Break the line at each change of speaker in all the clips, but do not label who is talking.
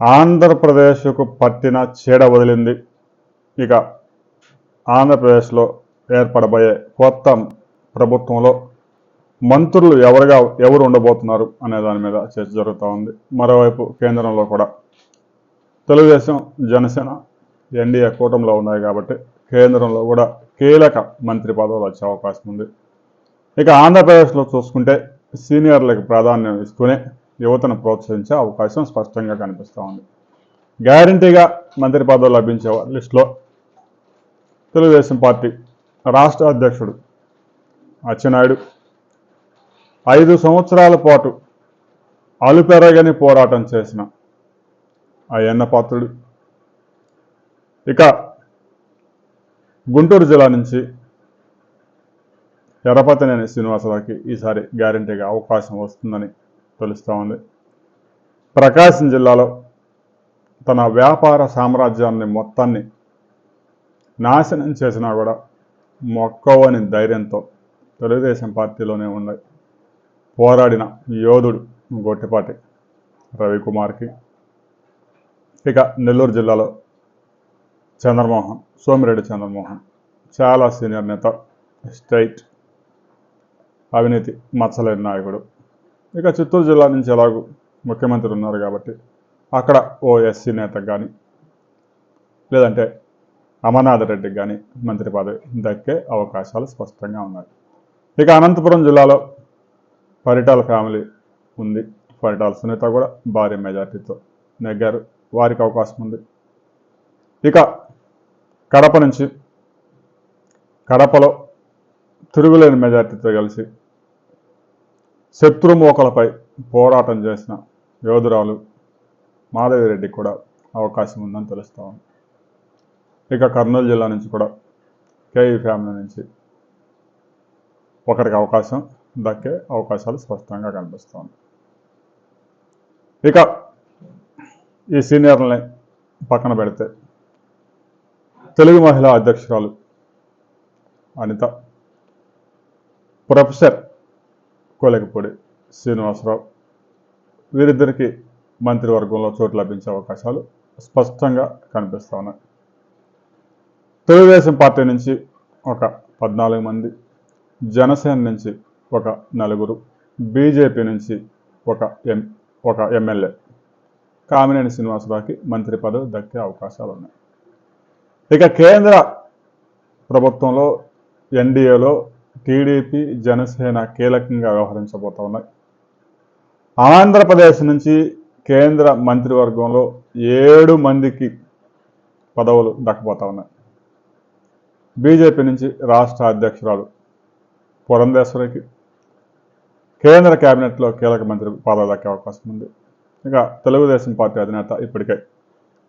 ఆంధ్రప్రదేశ్కు పట్టిన చీడ వదిలింది. ఇక ఆంధ్రప్రదేశ్లో ఏర్పడబోయే కొత్త ప్రభుత్వంలో మంత్రులు ఎవరుగా ఎవరు ఉండబోతున్నారు అనే దాని మీద చర్చ జరుగుతూ ఉంది. మరోవైపు కేంద్రంలో కూడా తెలుగుదేశం జనసేన ఎన్డీఏ కూటమిలో ఉన్నాయి కాబట్టి కేంద్రంలో కూడా కీలక మంత్రి పదవులు వచ్చే అవకాశం ఉంది. ఇక ఆంధ్రప్రదేశ్లో చూసుకుంటే సీనియర్లకు ప్రాధాన్యం ఇస్తూనే యువతను ప్రోత్సహించే అవకాశం స్పష్టంగా కనిపిస్తూ ఉంది. గ్యారంటీగా మంత్రి పదవులు లభించే లిస్టులో తెలుగుదేశం పార్టీ రాష్ట్ర అధ్యక్షుడు అచ్చెన్నాయుడు ఐదు సంవత్సరాల పాటు అలుపెరగని పోరాటం చేసిన అయ్యన్న పాత్రుడు. ఇక గుంటూరు జిల్లా నుంచి ఎర్రపతినేని శ్రీనివాసరావుకి ఈసారి గ్యారంటీగా అవకాశం వస్తుందని తెలుస్తూ ఉంది. ప్రకాశం జిల్లాలో తన వ్యాపార సామ్రాజ్యాన్ని మొత్తాన్ని నాశనం చేసినా కూడా మొక్కవని ధైర్యంతో తెలుగుదేశం పార్టీలోనే ఉన్నాయి పోరాడిన యోధుడు గొట్టిపాటి రవికుమార్కి. ఇక నెల్లూరు జిల్లాలో చంద్రమోహన్ సోమిరెడ్డి చంద్రమోహన్ చాలా సీనియర్ నేత స్ట్రైట్ అవినీతి మచ్చలేని నాయకుడు ఇక చిత్తూరు జిల్లా నుంచి ఎలాగూ ముఖ్యమంత్రి ఉన్నారు కాబట్టి అక్కడ ఓ ఎస్సీ నేతకు కానీ లేదంటే అమర్నాథ్ రెడ్డికి కానీ మంత్రి పదవి దక్కే అవకాశాలు స్పష్టంగా ఉన్నాయి. ఇక అనంతపురం జిల్లాలో పరిటాల ఫ్యామిలీ ఉంది. పరిటాల సునీత కూడా భారీ మెజార్టీతో నెగ్గారు. వారికి అవకాశం ఉంది. ఇక కడప నుంచి కడపలో తిరుగులేని మెజార్టీతో కలిసి శత్రుమోకలపై పోరాటం చేసిన యోధురాలు మాధవిరెడ్డికి కూడా అవకాశం ఉందని తెలుస్తా ఉంది. ఇక కర్నూలు జిల్లా నుంచి కూడా కేఈ ఫ్యామిలీ నుంచి ఒకరికి అవకాశం దక్కే అవకాశాలు స్పష్టంగా కనిపిస్తుంది ఇక ఈ సీనియర్లని పక్కన పెడితే తెలుగు మహిళా అధ్యక్షురాలు అనిత ప్రొఫెసర్ కోలెకపూడి శ్రీనివాసరావు. వీరిద్దరికి మంత్రివర్గంలో చోటు లభించే అవకాశాలు స్పష్టంగా కనిపిస్తూ ఉన్నాయి. తెలుగుదేశం పార్టీ నుంచి ఒక పద్నాలుగు మంది జనసేన నుంచి ఒక నలుగురు బీజేపీ నుంచి ఒక ఎం ఒక ఎమ్మెల్యే. కామినేని శ్రీనివాసరావుకి మంత్రి పదవి దక్కే అవకాశాలు ఉన్నాయి. ఇక కేంద్ర ప్రభుత్వంలో ఎన్డీఏలో టీడీపీ జనసేన కీలకంగా వ్యవహరించబోతా ఉన్నాయి. ఆంధ్రప్రదేశ్ నుంచి కేంద్ర మంత్రివర్గంలో ఏడు మందికి పదవులు దక్కబోతా ఉన్నాయి. బీజేపీ నుంచి రాష్ట్ర అధ్యక్షురాలు పురంధేశ్వరికి కేంద్ర కేబినెట్లో కీలక మంత్రి పదవి దక్కే అవకాశం ఉంది. ఇక తెలుగుదేశం పార్టీ అధినేత ఇప్పటికే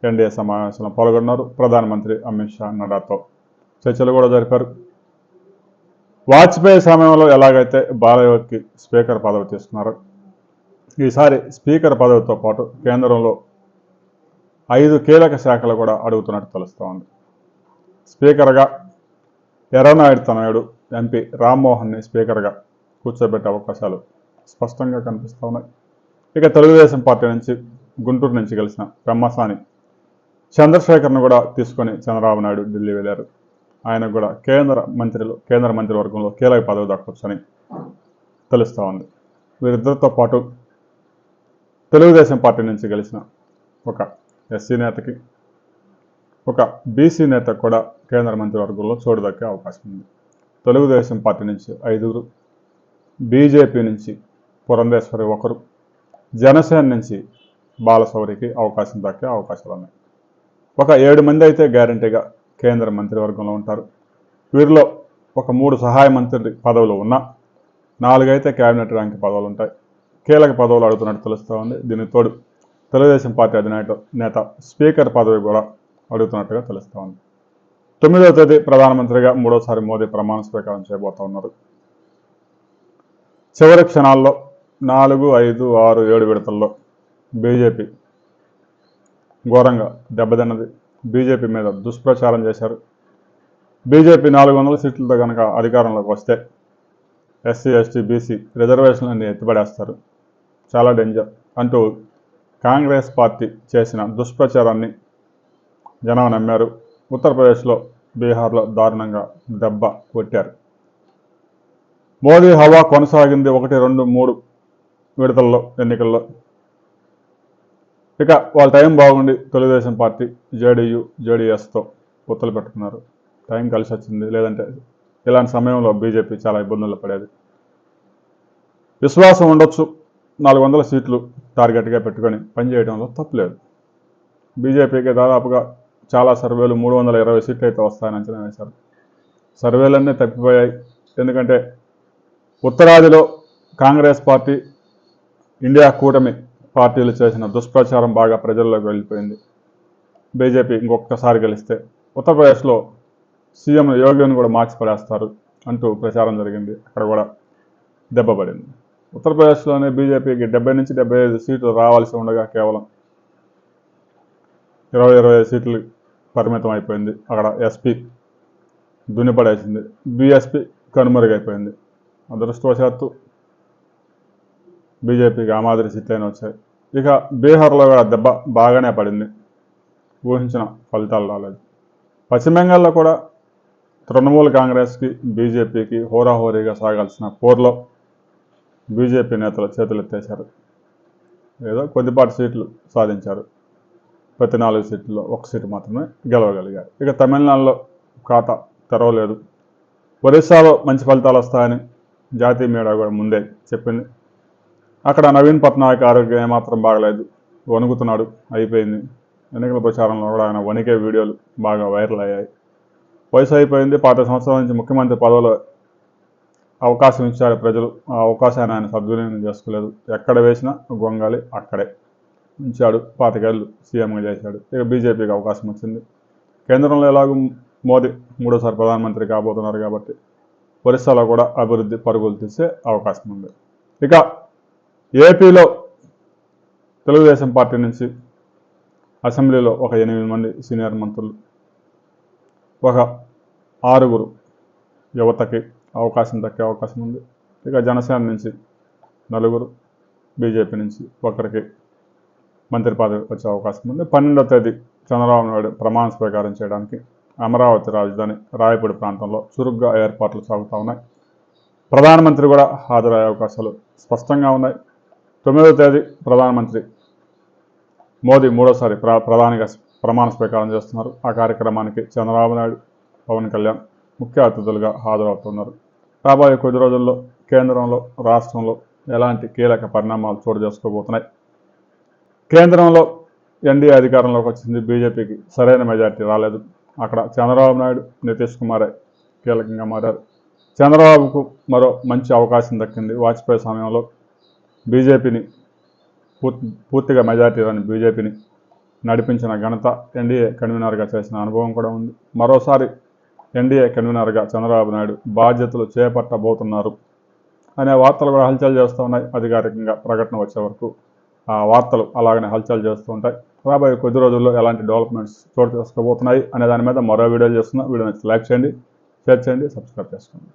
ఎన్డీఏ సమావేశంలో పాల్గొన్నారు. ప్రధానమంత్రి అమిత్ షా నడ్డాతో చర్చలు కూడా జరిపారు. వాజ్పేయి సమయంలో ఎలాగైతే బాలయోగికి స్పీకర్ పదవి తీసుకున్నారో ఈసారి స్పీకర్ పదవితో పాటు కేంద్రంలో ఐదు కీలక శాఖలు కూడా అడుగుతున్నట్టు తెలుస్తూ ఉంది. స్పీకర్గా ఎర్రనాయుడు తనయుడు ఎంపీ రామ్మోహన్ని స్పీకర్గా కూర్చోబెట్టే అవకాశాలు స్పష్టంగా కనిపిస్తూ ఉన్నాయి. ఇక తెలుగుదేశం పార్టీ నుంచి గుంటూరు నుంచి గెలిచిన బ్రహ్మసాని చంద్రశేఖర్ను కూడా తీసుకొని చంద్రబాబు నాయుడు ఢిల్లీ వెళ్ళారు. ఆయనకు కూడా కేంద్ర మంత్రులు కేంద్ర మంత్రివర్గంలో కీలక పదవి దక్కొచ్చని తెలుస్తూ ఉంది. వీరిద్దరితో పాటు తెలుగుదేశం పార్టీ నుంచి గెలిచిన ఒక ఎస్సీ నేతకి ఒక బీసీ నేత కూడా కేంద్ర మంత్రివర్గంలో చోటు దక్కే అవకాశం ఉంది. తెలుగుదేశం పార్టీ నుంచి ఐదుగురు బీజేపీ నుంచి పురంధేశ్వరి ఒకరు జనసేన నుంచి బాలశౌరికి అవకాశం దక్కే అవకాశాలు ఉన్నాయి. ఒక ఏడు మంది అయితే గ్యారంటీగా కేంద్ర మంత్రివర్గంలో ఉంటారు. వీరిలో ఒక మూడు సహాయ మంత్రి పదవులు ఉన్నా నాలుగైతే కేబినెట్ ర్యాంక్ పదవులు ఉంటాయి కీలక పదవులు అడుగుతున్నట్టు తెలుస్తూ ఉంది. దీనికి తోడు తెలుగుదేశం పార్టీ అధినేత నేత స్పీకర్ పదవి కూడా అడుగుతున్నట్టుగా తెలుస్తూ ఉంది. తొమ్మిదవ తేదీ ప్రధానమంత్రిగా మూడోసారి మోదీ ప్రమాణ స్వీకారం చేయబోతా ఉన్నారు. చివరి క్షణాల్లో నాలుగు ఐదు ఆరు ఏడు విడతల్లో బీజేపీ ఘోరంగా దెబ్బతిన్నది. బీజేపీ మీద దుష్ప్రచారం చేశారు. బీజేపీ నాలుగు వందల సీట్లతో కనుక అధికారంలోకి వస్తే ఎస్సీ ఎస్టీ బీసీ రిజర్వేషన్లన్నీ ఎత్తిపడేస్తారు. చాలా డేంజర్ అంటూ కాంగ్రెస్ పార్టీ చేసిన దుష్ప్రచారాన్ని జనం నమ్మారు. ఉత్తరప్రదేశ్లో బీహార్లో దారుణంగా దెబ్బ కొట్టారు. మోదీ హవా కొనసాగింది ఒకటి రెండు మూడు విడతల్లో ఎన్నికల్లో. ఇక వాళ్ళ టైం బాగుండి తెలుగుదేశం పార్టీ జేడీయూ జేడీఎస్తో పొత్తులు పెట్టుకున్నారు. టైం కలిసి వచ్చింది. లేదంటే ఇలాంటి సమయంలో బీజేపీ చాలా ఇబ్బందులు పడేది. విశ్వాసం ఉండొచ్చు. నాలుగు వందల సీట్లు టార్గెట్గా పెట్టుకొని పనిచేయడంలో తప్పులేదు బీజేపీకి దాదాపుగా చాలా సర్వేలు మూడు వందల ఇరవై సీట్లు అయితే వస్తాయని అంచనా వేశారు. సర్వేలన్నీ తప్పిపోయాయి. ఎందుకంటే ఉత్తరాదిలో కాంగ్రెస్ పార్టీ ఇండియా కూటమి పార్టీలు చేసిన దుష్ప్రచారం బాగా ప్రజల్లోకి వెళ్ళిపోయింది. బీజేపీ ఇంకొకసారి గెలిస్తే ఉత్తరప్రదేశ్లో సీఎం యోగిని కూడా మార్చి పడేస్తారు అంటూ ప్రచారం జరిగింది. అక్కడ కూడా దెబ్బపడింది ఉత్తరప్రదేశ్లోనే బీజేపీకి డెబ్బై నుంచి డెబ్బై ఐదు సీట్లు రావాల్సి ఉండగా కేవలం ఇరవై ఇరవై ఐదు సీట్లు పరిమితం అయిపోయింది. అక్కడ ఎస్పీ దున్నిపడేసింది. బీఎస్పీ కనుమరుగైపోయింది. అదృష్టవశాత్తు బీజేపీకి ఆ మాదిరి సీట్లైన వచ్చాయి. ఇక బీహార్లో కూడా దెబ్బ బాగానే పడింది. ఊహించిన ఫలితాలు రాలేదు. పశ్చిమ బెంగాల్లో కూడా తృణమూల్ కాంగ్రెస్కి బీజేపీకి హోరాహోరీగా సాగాల్సిన పోర్లో బీజేపీ నేతలు చేతులెత్తేశారు. ఏదో కొద్దిపాటి సీట్లు సాధించారు. ప్రతి నాలుగు సీట్లలో ఒక సీటు మాత్రమే గెలవగలిగారు. ఇక తమిళనాడులో ఖాతా తెరవలేదు. ఒరిస్సాలో మంచి ఫలితాలు వస్తాయని జాతీయ మీడియా కూడా ముందే చెప్పింది. అక్కడ నవీన్ పట్నాయక్ ఆరోగ్యం ఏమాత్రం బాగలేదు. వణుకుతున్నాడు. అయిపోయింది. ఎన్నికల ప్రచారంలో కూడా ఆయన వణికే వీడియోలు బాగా వైరల్ అయ్యాయి. వయసు అయిపోయింది. పాత సంవత్సరాల నుంచి ముఖ్యమంత్రి పదవిలో అవకాశం ఇచ్చారు ప్రజలు. ఆ అవకాశాన్ని ఆయన సద్వినియోగం చేసుకోలేదు. ఎక్కడ వేసినా గొంగాలి అక్కడే. ఉంచాడు. పాతికేళ్ళు సీఎంగా చేశాడు. ఇక బీజేపీకి అవకాశం వచ్చింది. కేంద్రంలో ఎలాగూ మోదీ మూడోసారి ప్రధానమంత్రి కాబోతున్నారు కాబట్టి ఒరిస్సాలో కూడా అభివృద్ధి పరుగులు తీసే అవకాశం ఉంది. ఇక ఏపీలో తెలుగుదేశం పార్టీ నుంచి అసెంబ్లీలో ఒక ఎనిమిది మంది సీనియర్ మంత్రులు ఒక ఆరుగురు యువతకి అవకాశం దక్కే అవకాశం ఉంది. ఇక జనసేన నుంచి నలుగురు బీజేపీ నుంచి ఒకరికి మంత్రి పదవి వచ్చే అవకాశం ఉంది. పన్నెండో తేదీ చంద్రబాబు నాయుడు ప్రమాణ స్వీకారం చేయడానికి అమరావతి రాజధాని రాయపూడి ప్రాంతంలో చురుగ్గా ఏర్పాట్లు సాగుతూ ఉన్నాయి. ప్రధానమంత్రి కూడా హాజరయ్యే అవకాశాలు స్పష్టంగా ఉన్నాయి. తొమ్మిదవ తేదీ ప్రధానమంత్రి మోదీ మూడోసారి ప్ర ప్రధానిగా ప్రమాణ స్వీకారం చేస్తున్నారు. ఆ కార్యక్రమానికి చంద్రబాబు నాయుడు పవన్ కళ్యాణ్ ముఖ్య అతిథులుగా హాజరవుతున్నారు. రాబోయే కొద్ది రోజుల్లో కేంద్రంలో రాష్ట్రంలో ఎలాంటి కీలక పరిణామాలు చోటు చేసుకోబోతున్నాయి? కేంద్రంలో ఎన్డీఏ అధికారంలోకి వచ్చింది బీజేపీకి సరైన మెజార్టీ రాలేదు. అక్కడ చంద్రబాబు నాయుడు నితీష్ కుమారే కీలకంగా మారారు. చంద్రబాబుకు మరో మంచి అవకాశం దక్కింది. వాజ్పేయి సమయంలో బీజేపీని పూర్తి పూర్తిగా మెజార్టీ రాని బీజేపీని నడిపించిన ఘనత ఎన్డీఏ కన్వీనర్గా చేసిన అనుభవం కూడా ఉంది. మరోసారి ఎన్డీఏ కన్వీనర్గా చంద్రబాబు నాయుడు బాధ్యతలు చేపట్టబోతున్నారు అనే వార్తలు కూడా హల్చల్ చేస్తూ ఉన్నాయి. అధికారికంగా ప్రకటన వచ్చే వరకు ఆ వార్తలు అలాగనే హల్చల్ చేస్తూ ఉంటాయి. రాబోయే కొద్ది రోజుల్లో ఎలాంటి డెవలప్మెంట్స్ చోటు చేసుకోబోతున్నాయి అనే దాని మీద మరో వీడియో చేస్తున్నా. వీడియో నచ్చి లైక్ చేయండి షేర్ చేయండి సబ్స్క్రైబ్ చేసుకోండి.